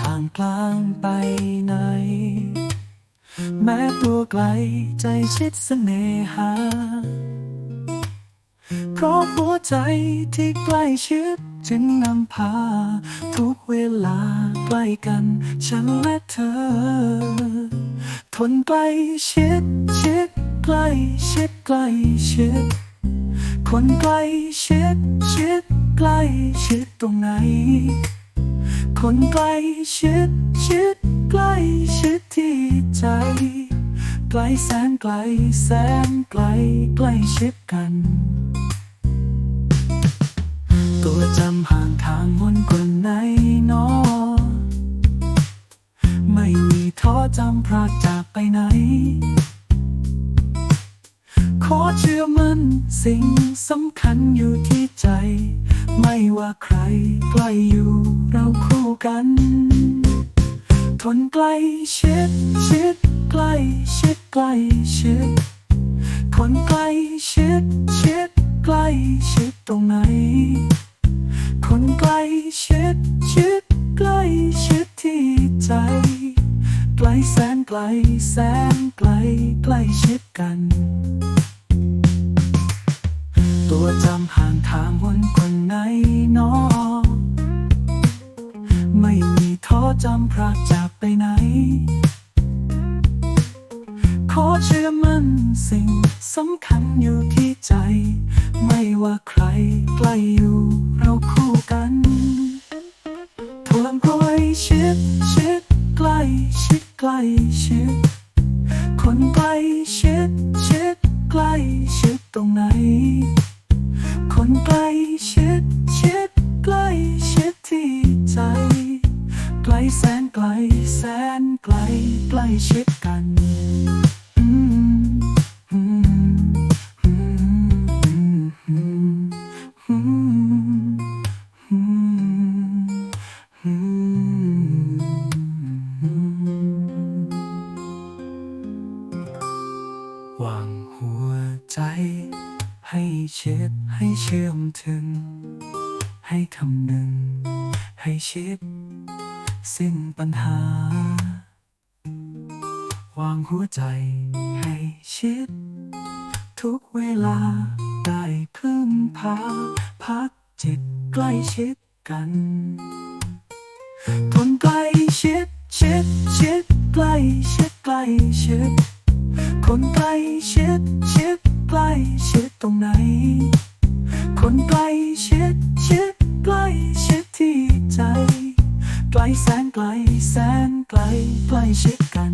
ทางกลางไปไหน แม้ตัวไกลใจชิดสเสน่หา เพราะหัวใจที่ใกล้ชิดจึงนำพา ทุกเวลาใกล้กัน ฉันและเธอ ทนใกล้ชิดชิดใกล้ชิดใกล้ชิดคนใกล้ชิดชิดใกล้ชิดตรงไหน คนใกล้ชิดชิดใกล้ชิดที่ใจ ไกลแสนไกลแสนไกลใกล้ชิดกัน ตัวจำห่างทางวนกว่าไหนนอไม่มีท้อจำพรากจากไปไหน ขอเชื่อมันสิ่งสำคัญอยู่ที่ใจ ไม่ว่าใครใกล้อยู่เราค กัน ทนใกล้ชิดชิดใกล้ชิดใกล้ชิดคนใกล้ชิดชิดใกล้ชิดตรงไหน คนใกล้ชิดชิดใกล้ชิดที่ใจ ไกลแสนไกลแสนไกลใกล้ชิดกัน ตัวจำห่างทางวนคนไหนน้อ จำพรากจากไปไหน ขอเชื่อมันสิ่งสำคัญอยู่ที่ใจ ไม่ว่าใครใกล้อยู่เราคู่กันทวนรอยชิดชิดใกล้ชิดใกล้ชิด คนใกล้ชิดชิดใกล้ชิดตรงไหน ใกล้ชิดกันวางหัวใจ ให้เช็ดให้เชื่อมถึง ให้คำหนึ่ง ให้ชิด สิ้นปัญหา วางหัวใจให้ชิด ทุกเวลาได้พึ่งพา พักจิตใกล้ชิดกันทนใกล้ชิดชิดชิดใกล้ชิดใกล้ชิด คนใกล้ชิดชิดใกล้ชิดตรงไหน คนใกล้ชิด ไกลแสนไกลใกล้ชิดกัน